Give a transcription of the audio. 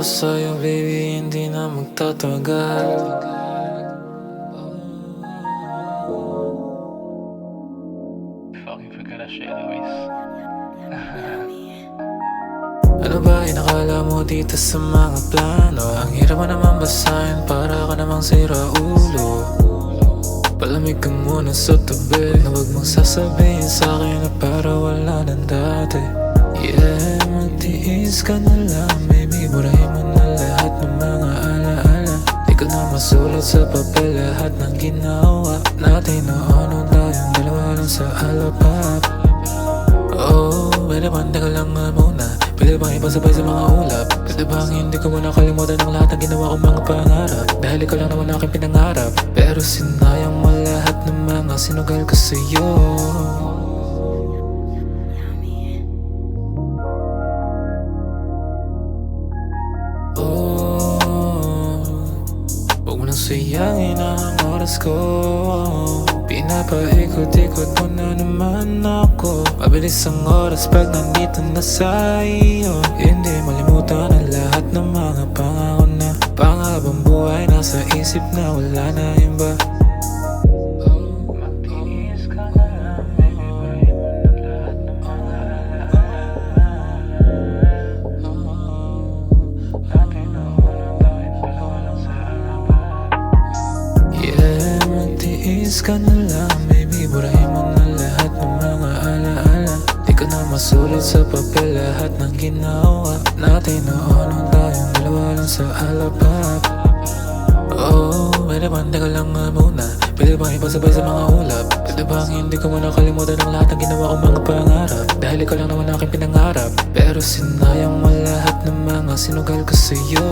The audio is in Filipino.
baby, hindi na magtatagal Fucking forgot that shit anyways. Ano ba inakala mo dito sa mga plano? Ang hirap mo naman basahin para ka namang sira ulo Palamig ka muna sa tabi Na wag mong sasabihin sa akin na para wala nang dati Yeah, magtiis ka na lang Baby, burahin Di ko na masulat sa papel lahat ng ginawa Natin noon nung tayong dalawa lang sa alapap Oh, pwede ba ka lang nga muna? Pwede bang ipasabay sa mga ulap? Pwede bang hindi ko muna kalimutan ang lahat ng ginawa kong mga pangarap? Dahil ikaw lang naman aking pinangarap. Pero sinayang mo lahat ng mga sinugal ko sa'yo Nang sayangin ang oras ko Pinapaikot-ikot mo na naman ako. Mabilis ang oras pag nandito na sa iyo Hindi malimutan ang lahat ng mga pangako na Pangabang buhay nasa isip na wala na iba magtiis ka na lang Baby, burahin mo na lahat ng mga alaala. Di ko na masulit sa papel lahat ng ginawa Natin. Noon nung tayong dalawa lang sa alapap Oh, pwede ba ka lang nga muna? Pwede bang ipasabay sa mga ulap? Pwede bang hindi ko muna kalimutan ang lahat ng ginawa kong mga pangarap? Dahil ikaw lang naman aking pinangarap. Pero sinayang mo lahat ng mga sinugal ko sa'yo